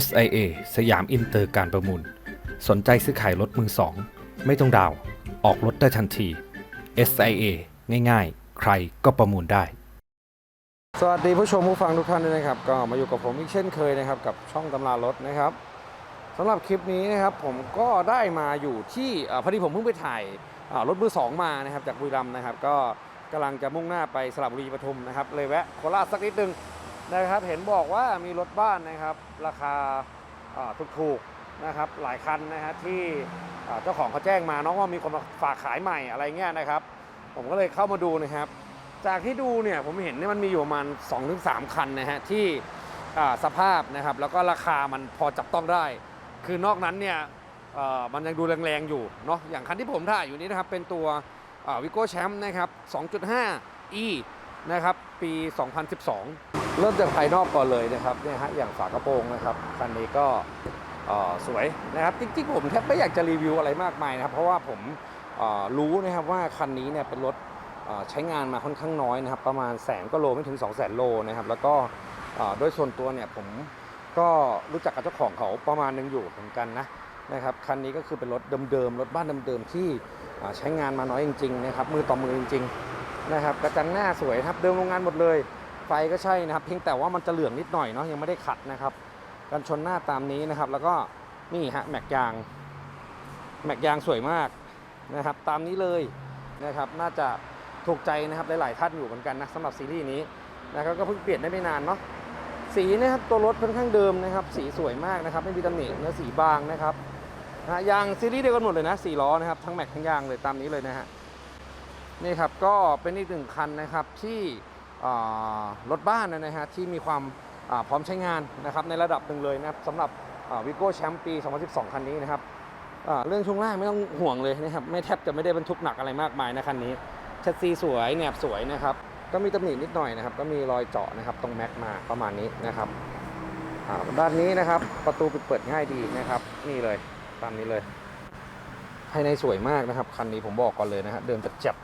SIA สยามอินเตอร์การประมูล สนใจซื้อขายรถมือสอง ไม่ต้องดาว ออกรถได้ทันที SIA ง่ายๆ ใครก็ประมูลได้ สวัสดีผู้ชมผู้ฟังทุกท่านด้วยนะครับ ก็มาอยู่กับผมอีกเช่นเคยนะครับ กับช่องตำรารถนะครับสำหรับคลิปนี้นะครับผมก็ได้มาอยู่ที่อ่อพอดีผมเพิ่งไปถ่ายอ่ารถมือสองมานะครับจากบุรีรัมย์นะครับ ก็กำลังจะมุ่งหน้าไปสระบุรีปทุมนะครับเลยแวะโคราชสักนิดนึง นะครับเห็นบอกว่ามีรถบ้านนะครับ ราคาถูกๆนะครับหลายคันนะฮะที่เจ้าของเขาแจ้งมาเนาะว่ามีคนมาฝากขายใหม่อะไรเงี้ยนะครับ ผมก็เลยเข้ามาดูนะครับ จากที่ดูเนี่ยผมเห็นเนี่ยมันมีอยู่ประมาณ 2-3 คันนะฮะที่สภาพนะครับแล้วก็ราคามันพอจับต้องได้ คือนอกนั้นเนี่ยมันยังดูแรงๆอยู่เนาะอย่างคันที่ผมถ่ายอยู่นี้นะครับเป็นตัววิโก้แชมป์นะครับ 2.5 e นะครับปี 2012 เริ่มจากภายนอกก่อนเลยนะครับเนี่ยฮะอย่างฝากระโปรงนะครับคันนี้ก็สวยนะครับจริงๆผมแทบไม่อยากจะรีวิวอะไรมากมายนะครับเพราะว่าผมรู้นะครับว่าคันนี้เนี่ยเป็นรถใช้งานมาค่อนข้างน้อยนะครับ ประมาณแสนก็โลไม่ถึง 2 0 0แสนโลนะครับแล้วก็โดยส่วนตัวเนี่ยผมก็รู้จักกับเจ้าของเขาประมาณหนึงอยู่เหมือนกันนะนะครับคันนี้ก็คือเป็นรถเดิมๆรถบ้านเดิมๆที่ใช้งานมาน้อยจริงๆนะครับมือต่อมือจริงๆนะครับกระจังหน้าสวยครับเดิมโรงงานหมดเลย ไฟก็ใช่นะครับ เพียงแต่ว่ามันจะเหลืองนิดหน่อยเนาะยังไม่ได้ขัดนะครับกันชนหน้าตามนี้นะครับ แล้วก็นี่ฮะแม็กยางแม็กยางสวยมากนะครับ ตามนี้เลยนะครับ น่าจะถูกใจนะครับหลายๆท่านอยู่เหมือนกันนะสำหรับซีรีส์นี้นะครับก็เพิ่งเปลี่ยนได้ไม่นานเนาะสีนะครับตัวรถค่อนข้างเดิมนะครับ สีสวยมากนะครับ ไม่มีตำหนิเนื้อสีบางนะครับนะยางซีรีส์เดียวกันหมดเลยนะสี่ล้อนะครับทั้งแม็กทั้งยางเลยตามนี้เลยนะฮะนี่ครับก็เป็นอีกหนึ่งคันนะครับที่ รถบ้านนะฮะที่มีความพร้อมใช้งานนะครับในระดับหนึ่งเลยนะครับสำหรับวิโก้แชมป์ปี 2012 คันนี้นะครับเรื่องช่วงล่างไม่ต้องห่วงเลยนะครับไม่แทบจะไม่ได้บรรทุกหนักอะไรมากมายนะคันนี้แชสซีสวยแหนบสวยนะครับก็มีตำหนินิดหน่อยนะครับ ก็มีรอยเจาะนะครับตรงแม็กมาประมาณนี้นะครับด้านนี้นะครับประตูปิดเปิดง่ายดีนะครับ นี่เลยตามนี้เลย ภายในสวยมากนะครับ คันนี้ผมบอกก่อนเลยนะฮะเดินจับจับ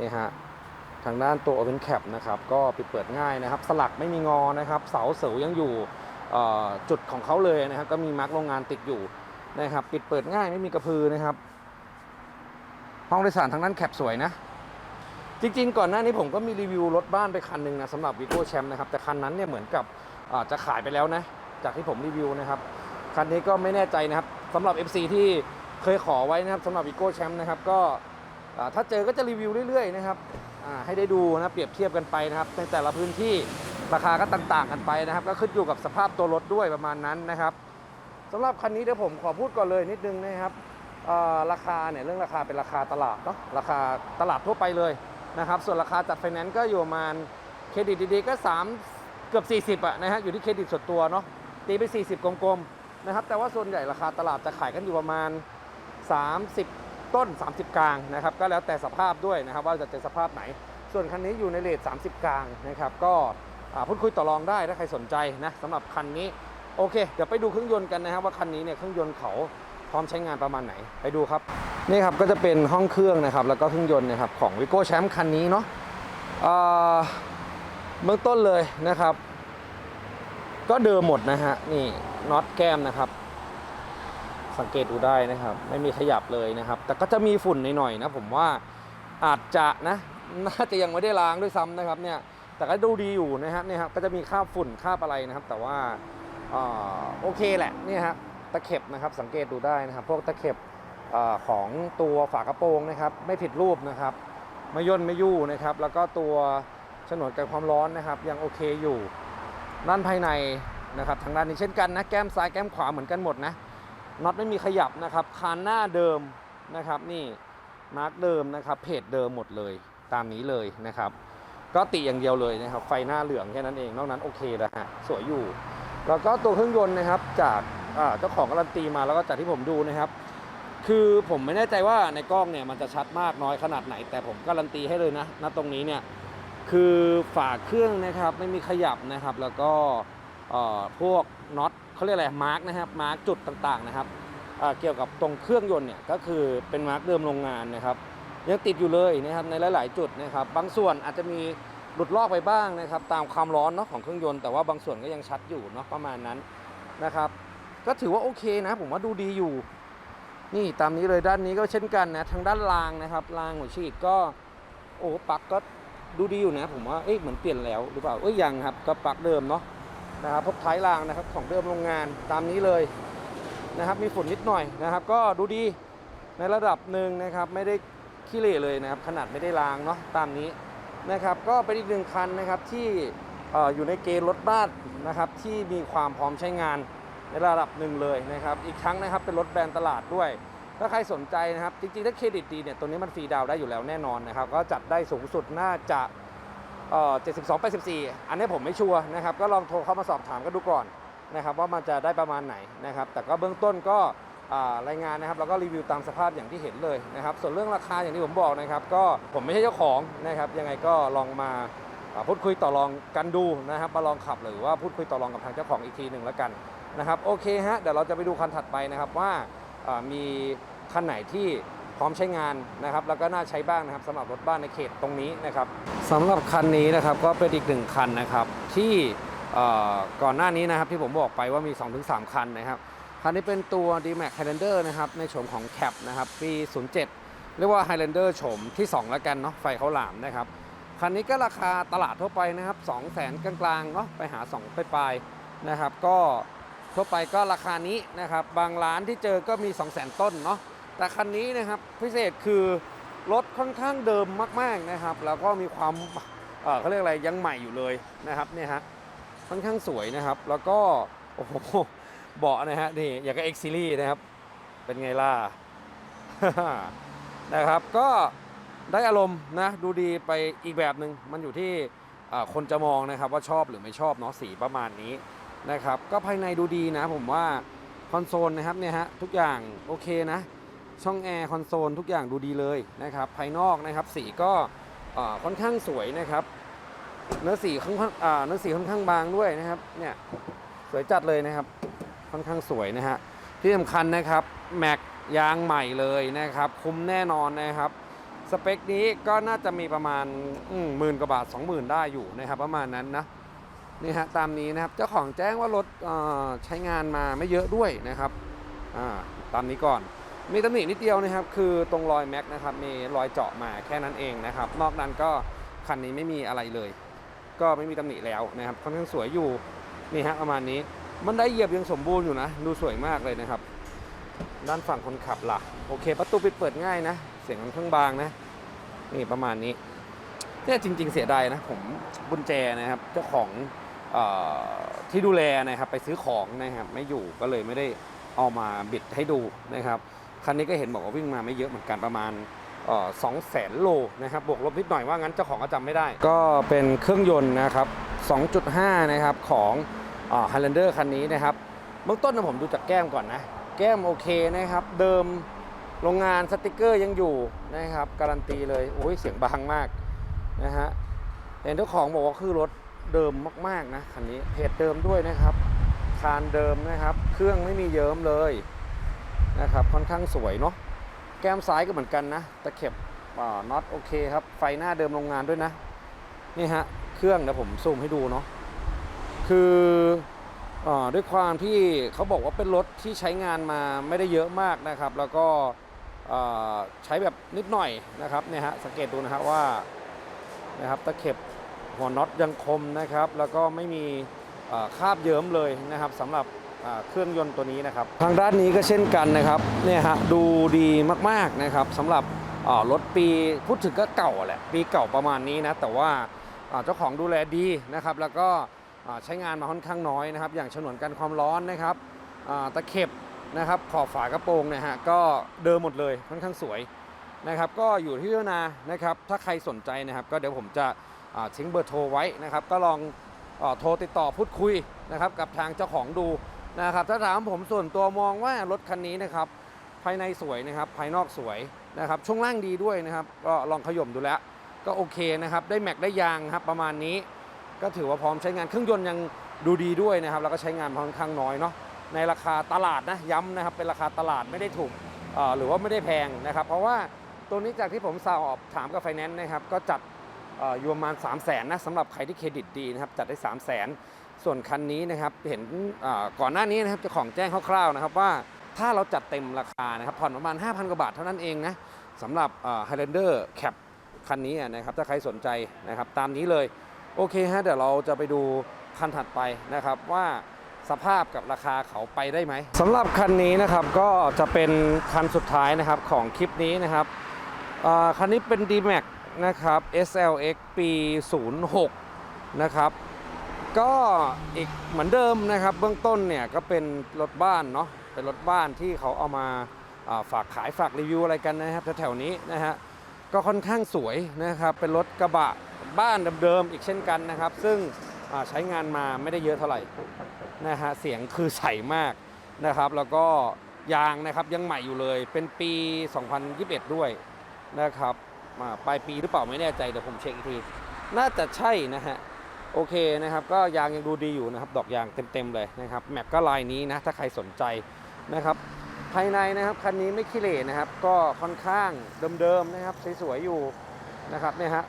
นี่ฮะ ทางด้านตัว Open Cap นะครับก็ปิดเปิดง่ายนะครับ สลักไม่มีงอนะครับ เสาเสวยังอยู่จุดของเขาเลยนะครับ ก็มีมาร์กโรงงานติดอยู่นะครับ ปิดเปิดง่ายไม่มีกระพือนะครับ ห้องโดยสารทางนั้นแคปสวยนะ จริงๆ ก่อนหน้านี้ผมก็มีรีวิวรถบ้านไปคันหนึ่งนะสำหรับวิโก้แชมป์นะครับ แต่คันนั้นเนี่ยเหมือนกับจะขายไปแล้วนะ จากที่ผมรีวิวนะครับ คันนี้ก็ไม่แน่ใจนะครับสำหรับ FC ที่เคยขอไว้นะครับสำหรับวิโก้แชมป์นะครับก็ถ้าเจอก็จะรีวิวเรื่อยๆนะครับ ให้ได้ดูนะเปรียบเทียบกันไปนะครับ ในแต่ละพื้นที่ราคาก็ต่างๆกันไปนะครับ ก็ขึ้นอยู่กับสภาพตัวรถด้วยประมาณนั้นนะครับสำหรับคันนี้เดี๋ยวผมขอพูดก่อนเลยนิดนึงนะครับราคาเนี่ยเรื่องราคาเป็นราคาตลาดเนาะราคาตลาดทั่วไปเลยนะครับ ส่วนราคาจัดไฟแนนซ์ก็อยู่ประมาณเครดิตดีๆก็ 3 เกือบ 40อะนะฮะอยู่ที่เครดิตส่วนตัวเนาะตีไป 40 กลมๆนะครับแต่ว่าส่วนใหญ่ราคาตลาดจะขายกันอยู่ประมาณ 30 ต้น 30 กลางนะครับก็แล้วแต่สภาพด้วยนะครับว่าจะเจอสภาพไหน ส่วนคันนี้อยู่ในเลท30 กลางนะครับก็พูดคุยต่อรองได้ถ้าใครสนใจนะสำหรับคันนี้โอเค เดี๋ยวไปดูเครื่องยนต์กันนะครับว่าคันนี้เนี่ยเครื่องยนต์เขาพร้อมใช้งานประมาณไหนไปดูครับนี่ครับก็จะเป็นห้องเครื่องนะครับแล้วก็เครื่องยนต์นะครับของวิโก้แชมป์คันนี้เนาะเอ่อเบื้องต้นเลยนะครับ ก็เดิมหมดนะฮะนี่น็อตแก้มนะครับ สังเกตดูได้นะครับ ไม่มีขยับเลยนะครับ แต่ก็จะมีฝุ่นหน่อยๆนะผมว่าอาจจะนะน่าจะยังไม่ได้ล้างด้วยซ้ำนะครับเนี่ยแต่ก็ดูดีอยู่นะฮะเนี่ยครับก็จะมีคราบฝุ่นคราบอะไรนะครับ แต่ว่าออโอเคแหละเนี่ยฮะตะเข็บนะครับสังเกตดูได้นะครับ พวกตะเข็บอของตัวฝากระโปรงนะครับ ไม่ผิดรูปนะครับไม่ย่นไม่ยู่นะครับ แล้วก็ตัวฉนวนกันความร้อนนะครับ ยังโอเคอยู่ด้านภายในนะครับ ทางด้านนี้เช่นกันนะแก้มซ้ายแก้มขวาเหมือนกันหมดนะ น็อตไม่มีขยับนะครับ คานหน้าเดิมนะครับ นี่มาร์กเดิมนะครับ เพจเดิมหมดเลยตามนี้เลยนะครับ ก็ติอย่างเดียวเลยนะครับ ไฟหน้าเหลืองแค่นั้นเอง นอกนั้นโอเคแล้วฮะสวยอยู่ แล้วก็ตัวเครื่องยนต์นะครับจากเจ้าของการันตีมาแล้วก็จากที่ผมดูนะครับ คือผมไม่แน่ใจว่าในกล้องเนี่ยมันจะชัดมากน้อยขนาดไหน แต่ผมการันตีให้เลยนะณตรงนี้เนี่ยคือฝาเครื่องนะครับไม่มีขยับนะครับ แล้วก็พวกน็อต เขาเรียกอะไรมาร์กนะครับมาร์กจุดต่างๆนะครับเกี่ยวกับตรงเครื่องยนต์เนี่ยก็คือเป็นมาร์กเดิมโรงงานนะครับยังติดอยู่เลยนะครับในหลาย ๆ จุดนะครับ บางส่วนอาจจะมีหลุดลอกไปบ้างนะครับ ตามความร้อนเนาะของเครื่องยนต์แต่ว่าบางส่วนก็ยังชัดอยู่เนาะประมาณนั้นนะครับ ก็ถือว่าโอเคนะ ผมว่าดูดีอยู่ นี่ตามนี้เลยด้านนี้ก็เช่นกันนะทางด้านรางนะครับรางหัวฉีดก็โอ้ปักก็ดูดีอยู่นะ ผมว่าเอ๊ะเหมือนเปลี่ยนแล้วหรือเปล่าเอ้ยยังครับก็ปักเดิมเนาะ นะครับพบท้ายรางนะครับของเดิมโรงงานตามนี้เลยนะครับ มีฝุ่นนิดหน่อยนะครับ ก็ดูดีในระดับหนึ่งนะครับ ไม่ได้ขี้เหร่เลยนะครับ ขนาดไม่ได้รางเนาะตามนี้นะครับ ก็เป็นอีกหนึ่งคันนะครับที่อ่อยู่ในเกณฑ์รถบ้านนะครับ ที่มีความพร้อมใช้งานในระดับหนึ่งเลยนะครับ อีกครั้งนะครับเป็นรถแบรนด์ตลาดด้วย ถ้าใครสนใจนะครับ จริงๆ ถ้าเครดิตดีเนี่ยตัวนี้มันฟรีดาวได้อยู่แล้วแน่นอนนะครับ ก็จัดได้สูงสุดน่าจะ 72 84 อันนี้ผมไม่ชัวร์นะครับ ก็ลองโทรเข้ามาสอบถามกันดูก่อนนะครับว่ามันจะได้ประมาณไหนนะครับ แต่ก็เบื้องต้นก็รายงานนะครับแล้วก็รีวิวตามสภาพอย่างที่เห็นเลยนะครับ ส่วนเรื่องราคาอย่างที่ผมบอกนะครับ ก็ผมไม่ใช่เจ้าของนะครับ ยังไงก็ลองมาพูดคุยต่อรองกันดูนะครับ มาลองขับหรือว่าพูดคุยต่อรองกับทางเจ้าของอีกทีหนึ่งแล้วกันนะครับ โอเคฮะเดี๋ยวเราจะไปดูคันถัดไปนะครับว่ามีคันไหนที่ ร้อมใช้งานนะครับแล้วก็น่าใช้บ้างนะครับสำหรับรถบ้านในเขตตรงนี้นะครับสำหรับคันนี้นะครับก็เป็นอีกหนึ่งคันนะครับที่ก่อนหน้านี้นะครับที่ผมบอกไปว่ามี 2-3 คันนะครับคันนี้เป็นตัว D-Max Highlander นะครับในโฉมของ Cap นะครับปี 07 เรียกว่า Highlander โฉมที่ 2 แล้วกันเนาะไฟเขาหลามนะครับคันนี้ก็ราคาตลาดทั่วไปนะครับ2 0 0 0 0 0กลางๆเนาะไปหา2ปลายนะครับก็ทั่วไปก็ราคานี้นะครับบางร้านที่เจอก็มี 2 0 0 0 0 0 ต้นเนาะ แต่คันนี้นะครับพิเศษคือรถค่อนข้างเดิมมาก ๆนะครับ แล้วก็มีความเอ่อเขาเรียกอะไรยังใหม่อยู่เลยนะครับเนี่ยฮะค่อนข้างสวยนะครับ แล้วก็โอ้โหเบาะนะฮะนี่อย่างกับ X Series นะครับ เป็นไงล่ะนะครับก็ได้อารมณ์นะดูดีไปอีกแบบหนึ่งมันอยู่ที่คนจะมองนะครับว่าชอบหรือไม่ชอบเนาะสีประมาณนี้นะครับ ก็ภายในดูดีนะผมว่าคอนโซลนะครับเนี่ยฮะทุกอย่างโอเคนะ ช่องแอร์คอนโซลทุกอย่างดูดีเลยนะครับ ภายนอกนะครับสีก็ค่อนข้างสวยนะครับ เนื้อสีค่อนข้างเนื้อสีค่อนข้างบางด้วยนะครับ เนี่ยสวยจัดเลยนะครับ ค่อนข้างสวยนะฮะที่สำคัญนะครับแม็กยางใหม่เลยนะครับ คุ้มแน่นอนนะครับ สเปคนี้ก็น่าจะมีประมาณหมื่นกว่าบาท 20,000 ได้อยู่นะครับ ประมาณนั้นนะนี่ฮะตามนี้นะครับเจ้าของแจ้งว่ารถใช้งานมาไม่เยอะด้วยนะครับตามนี้ก่อน มีตำหนินิดเดียวนะครับ คือตรงรอยแม็กนะครับ มีรอยเจาะมาแค่นั้นเองนะครับ นอกนั้นก็คันนี้ไม่มีอะไรเลย ก็ไม่มีตำหนิแล้วนะครับ ค่อนข้างสวยอยู่ นี่ฮะประมาณนี้ มันได้เหยียบยังสมบูรณ์อยู่นะ ดูสวยมากเลยนะครับ ด้านฝั่งคนขับล่ะ โอเค ประตูปิดเปิดง่ายนะ เสียงค่อนข้างบางนะ นี่ประมาณนี้เนี่ยจริง ๆ เสียดายนะ ผมบุญแจนะครับ เจ้าของออที่ดูแลนะครับ ไปซื้อของนะครับ ไม่อยู่ก็เลยไม่ได้เอามาบิดให้ดูนะครับ คันนี้ก็เห็นบอกว่าวิ่งมาไม่เยอะเหมือนกันประมาณสองแสนโลนะครับบวกลบนิดหน่อยว่างั้นเจ้าของก็จำไม่ได้ ก็เป็นเครื่องยนต์นะครับ 2.5 นะครับของฮ i g h l a n d e r คันนี้นะครับเบื้องต้นนะผมดูจากแก้มก่อนนะ แก้มโอเคนะครับ เดิมโรงงานสติกเกอร์ยังอยู่นะครับ การันตีเลยโอ้ยเสียงบางมากนะฮะเห็นเจ้าของบอกว่าคือรถเดิมมากๆนะคันนี้เพจเดิมด้วยนะครับ คานเดิมนะครับ เครื่องไม่มีเยิ้มเลย นะครับค่อนข้างสวยเนาะแก้มซ้ายก็เหมือนกันนะตะเข็บน็อตโอเคครับไฟหน้าเดิมโรงงานด้วยนะนี่ฮะเครื่องเดี๋ยวผมซูมให้ดูเนาะคืออด้วยความที่เขาบอกว่าเป็นรถที่ใช้งานมาไม่ได้เยอะมากนะครับ แล้วก็ใช้แบบนิดหน่อยนะครับเนี่ยฮะสังเกตดูนะฮะว่านะครับตะเข็บหัวน็อตยังคมนะครับ แล้วก็ไม่มีคราบเยิ้มเลยนะครับสำหรับ เครื่องยนต์ตัวนี้นะครับ ทางด้านนี้ก็เช่นกันนะครับเนี่ยฮะดูดีมากๆนะครับสำหรับรถปีพูดถึงก็เก่าแหละปีเก่าประมาณนี้นะแต่ว่าเจ้าของดูแลดีนะครับ แล้วก็ใช้งานมาค่อนข้างน้อยนะครับ อย่างฉนวนกันความร้อนนะครับตะเข็บนะครับขอบฝากระโปรงเนี่ยฮะก็เดิมหมดเลยค่อนข้างสวยนะครับ ก็อยู่ที่พิจารณานะครับ ถ้าใครสนใจนะครับ ก็เดี๋ยวผมจะทิ้งเบอร์โทรไว้นะครับ ก็ลองอโทรติดต่อพูดคุยนะครับ กับทางเจ้าของดู นะครับถ้าถามผมส่วนตัวมองว่ารถคันนี้นะครับภายในสวยนะครับภายนอกสวยนะครับช่วงล่างดีด้วยนะครับก็ลองขย่มดูแล้ว ก็โอเคนะครับได้แม็กได้ยางครับประมาณนี้ ก็ถือว่าพร้อมใช้งานเครื่องยนต์ยังดูดีด้วยนะครับแล้วก็ใช้งานค่อนข้างน้อยเนาะในราคาตลาดนะย้ำนะครับเป็นราคาตลาดไม่ได้ถูกหรือว่าไม่ได้แพงนะครับ เพราะว่าตัวนี้จากที่ผมสอบถามกับไฟแนนซ์นะครับก็จัดอยู่ประมาณ3 0 0แสนนะสำหรับใครที่เครดิตดีนะครับจัดได้ 3 0 0แสน ส่วนคันนี้นะครับเห็นก่อนหน้านี้นะครับจ้าของแจ้งคร่าวๆนะครับว่าถ้าเราจัดเต็มราคานะครับผ่อนประมาณ 5,000 กว่าบาทเท่านั้นเองนะสำหรับอ่า Highlander Cap คันนี้นะครับถ้าใครสนใจนะครับตามนี้เลย โอเคฮะเดี๋ยวเราจะไปดูคันถัดไปนะครับว่าสภาพกับราคาเขาไปได้ไหมสำหรับคันนี้นะครับก็จะเป็นคันสุดท้ายนะครับของคลิปนี้นะครับคันนี้เป็น D-Max นะครับ SLX ปี 06 นะครับ ก็อีกเหมือนเดิมนะครับเบื้องต้นเนี่ยก็เป็นรถบ้านเนาะเป็นรถบ้านที่เขาเอามาฝากขายฝากรีวิวอะไรกันนะครับแถวๆนี้นะฮะก็ค่อนข้างสวยนะครับเป็นรถกระบะบ้านเดิมๆอีกเช่นกันนะครับ ซึ่งใช้งานมาไม่ได้เยอะเท่าไหร่นะฮะเสียงคือใสมากนะครับ แล้วก็ยางนะครับยังใหม่อยู่เลยเป็นปี 2021 ด้วยนะครับอ่าปลายปีหรือเปล่าไม่แน่ใจเดี๋ยวผมเช็คอีกที น่าจะใช่นะฮะ โอเคนะครับก็ยางยังดูดีอยู่นะครับ ดอกยางเต็มๆเลยนะครับแมปก็ลายนี้นะถ้าใครสนใจนะครับ ภายในนะครับคันนี้ไม่ขี้เหร่นะครับ ก็ค่อนข้างเดิมๆนะครับสวยๆอยู่นะครับเนี่ยฮะ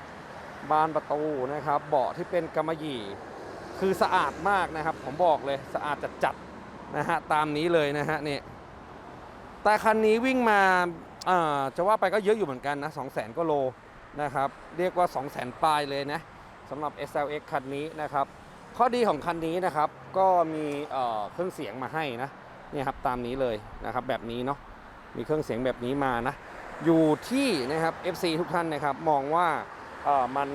บานประตูนะครับ เบาะที่เป็นกำมะหยี่คือสะอาดมากนะครับ ผมบอกเลยสะอาดจัดๆนะฮะตามนี้เลยนะฮะเนี่ยแต่คันนี้วิ่งมาอ่าจะว่าไปก็เยอะอยู่เหมือนกันนะ2 0 0 0 0 0ก็โลนะครับ เรียกว่า 2 0 0 0 0 0ปลายเลยนะ สำหรับ SLX คันนี้นะครับ ข้อดีของคันนี้นะครับ ก็มีเอ่อเครื่องเสียงมาให้นะนี่ครับตามนี้เลยนะครับแบบนี้เนาะมีเครื่องเสียงแบบนี้มานะ อยู่ที่นะครับ FC ทุกท่านนะครับมองว่ามัน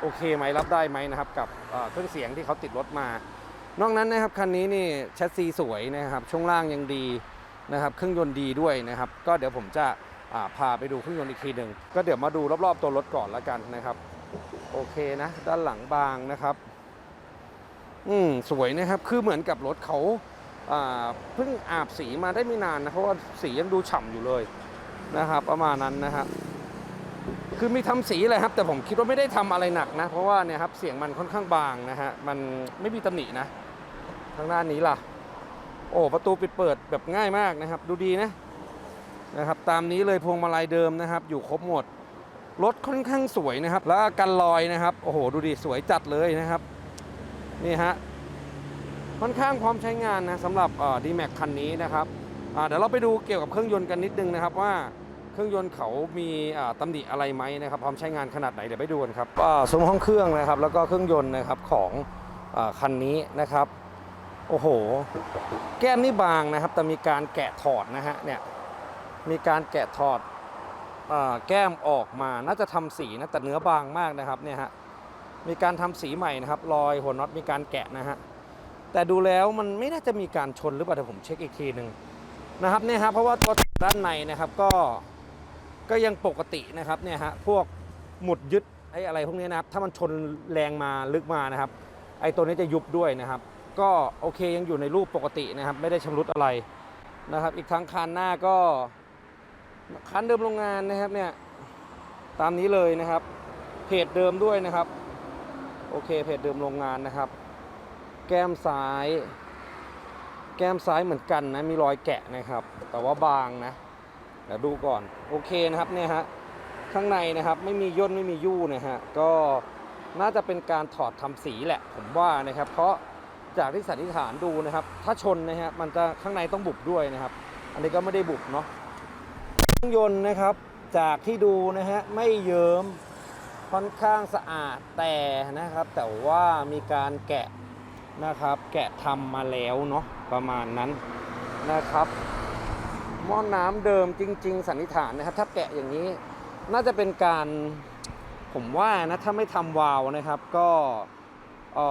โอเคไหมรับได้ไหมนะครับ กับเครื่องเสียงที่เขาติดรถมา นอกนั้นนะครับคันนี้นี่แชสซีสวยนะครับช่วงล่างยังดีนะครับเครื่องยนต์ดีด้วยนะครับ ก็เดี๋ยวผมจะพาไปดูเครื่องยนต์อีกทีหนึ่งก็เดี๋ยวมาดูรอบๆตัวรถก่อนแล้วกันนะครับ โอเคนะ ด้านหลังบางนะครับ อืมสวยนะครับ คือเหมือนกับรถเขาเพิ่งอาบสีมาได้ไม่นานนะเพราะว่าสียังดูฉ่ำอยู่เลยนะครับ ประมาณนั้นนะครับคือมีทำสีเลยครับ แต่ผมคิดว่าไม่ได้ทำอะไรหนักนะ เพราะว่าเนี่ยครับเสียงมันค่อนข้างบางนะฮะมันไม่มีตำหนินะ ทางด้านนี้ล่ะ โอ้ประตูปิดเปิดแบบง่ายมากนะครับ ดูดีนะนะครับ ตามนี้เลยพวงมาลัยเดิมนะครับ อยู่ครบหมด รถค่อนข้างสวยนะครับ แล้วกันลอยนะครับโอ้โหดูดิสวยจัดเลยนะครับนี่ฮะค่อนข้างพร้อมใช้งานนะสำหรับดีแม็กคันนี้นะครับเดี๋ยวเราไปดูเกี่ยวกับเครื่องยนต์กันนิดนึงนะครับว่าเครื่องยนต์เขามีอ่าตำหนิอะไรไหมนะครับพร้อมใช้งานขนาดไหนเดี๋ยวไปดูกันครับอ่าซุ้มห้องเครื่องนะครับ แล้วก็เครื่องยนต์นะครับของอคันนี้นะครับโอ้โห แก้มนี่บางนะครับ แต่มีการแกะถอดนะฮะเนี่ยมีการแกะถอด แก้มออกมาน่าจะทำสีนะแต่เนื้อบางมากนะครับเนี่ยฮะมีการทำสีใหม่นะครับรอยหัวน็อตมีการแกะนะฮะแต่ดูแล้วมันไม่น่าจะมีการชนหรือเปล่าเดี๋ยวผมเช็คอีกทีหนึ่งนะครับเนี่ยฮะเพราะว่าตัวด้านในนะครับก็ก็ยังปกตินะครับเนี่ยฮะพวกหมุดยึดไอ้อะไรพวกนี้นะครับถ้ามันชนแรงมาลึกมานะครับ ไอ้ตัวนี้จะยุบด้วยนะครับ ก็โอเคยังอยู่ในรูปปกตินะครับ ไม่ได้ชำรุดอะไรนะครับ อีกทั้งคันหน้าก็ คันเดิมโรงงานนะครับเนี่ยตามนี้เลยนะครับ เพจเดิมด้วยนะครับ โอเคเพจเดิมโรงงานนะครับ แก้มซ้าย แก้มซ้ายเหมือนกันนะมีรอยแกะนะครับ แต่ว่าบางนะเดี๋ยวดูก่อนโอเคนะครับเนี่ยฮะข้างในนะครับไม่มีย่นไม่มียู่นะฮะก็น่าจะเป็นการถอดทำสีแหละผมว่านะครับ เพราะจากที่สันนิษฐานดูนะครับ ถ้าชนนะฮะมันจะข้างในต้องบุบด้วยนะครับ อันนี้ก็ไม่ได้บุบเนาะ เครื่องยนต์นะครับจากที่ดูนะฮะไม่เยิ้มค่อนข้างสะอาดแต่นะครับ แต่ว่ามีการแกะนะครับ แกะทำมาแล้วเนาะประมาณนั้นนะครับหม้อน้ำเดิมจริง ๆ สันนิษฐานนะครับ ถ้าแกะอย่างนี้น่าจะเป็นการผมว่านะถ้าไม่ทำวาล์วนะครับ ก็อ่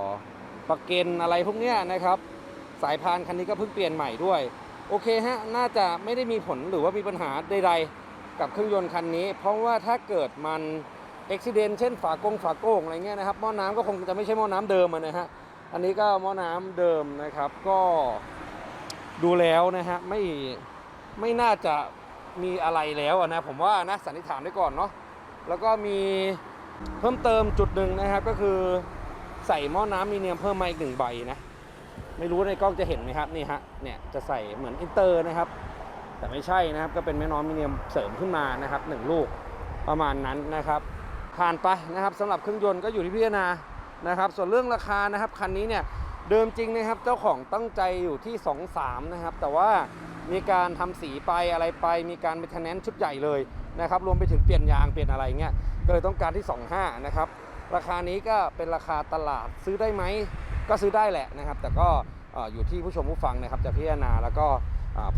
อประเกนอะไรพวกเนี้ยนะครับ สายพานคันนี้ก็เพิ่งเปลี่ยนใหม่ด้วย โอเคฮะ น่าจะไม่ได้มีผลหรือว่ามีปัญหาใดๆ กับเครื่องยนต์คันนี้ เพราะว่าถ้าเกิดมันอุบิเหตุเช่นฝากงฝาโก้งอะไรเงี้ยนะครับหม้อน้ำก็คงจะไม่ใช่หม้อน้ำเดิมนะฮะอันนี้ก็หม้อน้ำเดิมนะครับ ก็ดูแล้วนะฮะไม่ไม่น่าจะมีอะไรแล้วนะผมว่านะสันนิษฐานไว้ก่อนเนาะแล้วก็มีเพิ่มเติมจุดหนึ่งนะครับก็คือใส่หม้อน้ำมีเนียมเพิ่มมาอีกหนึ่งใบนะ ไม่รู้ในกล้องจะเห็นไหมครับนี่ฮะเนี่ยจะใส่เหมือนอินเตอร์นะครับ แต่ไม่ใช่นะครับก็เป็นแม่น้องมิเนียมเสริมขึ้นมานะครับหนึ่งลูกประมาณนั้นนะครับ ผ่านไปนะครับสำหรับเครื่องยนต์ก็อยู่ที่พิจารณานะครับ ส่วนเรื่องราคานะครับคันนี้เนี่ยเดิมจริงนะครับเจ้าของตั้งใจอยู่ที่ 23 นะครับ แต่ว่ามีการทำสีไปอะไรไป มีการเมนเทนแนนชุดใหญ่เลยนะครับรวมไปถึงเปลี่ยนยางเปลี่ยนอะไรเงี้ยก็เลยต้องการที่ 25 นะครับ ราคานี้ก็เป็นราคาตลาดซื้อได้ไหม ก็ซื้อได้แหละนะครับ แต่ก็อยู่ที่ผู้ชมผู้ฟังนะครับจะพิจารณาแล้วก็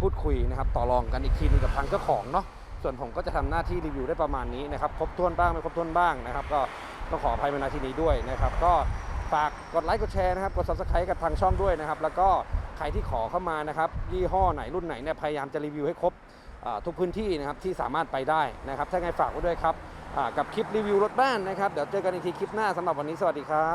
พูดคุยนะครับต่อรองกันอีกทีนึงกับทางเจ้าของเนาะส่วนผมก็จะทำหน้าที่รีวิวได้ประมาณนี้นะครับครบถ้วนบ้างไม่ครบถ้วนบ้างนะครับ ก็ต้องขออภัยในที่นี้ด้วยนะครับ ก็ฝากกดไลค์กดแชร์นะครับกด subscribe กับทางช่องด้วยนะครับ แล้วก็ใครที่ขอเข้ามานะครับยี่ห้อไหนรุ่นไหนเนี่ยพยายามจะรีวิวให้ครบทุกพื้นที่นะครับที่สามารถไปได้นะครับ ถ้าไงฝากไว้ด้วยครับกับคลิปรีวิวรถบ้านนะครับ เดี๋ยวเจอกันอีกทีคลิปหน้าสำหรับวันนี้สวัสดีครับ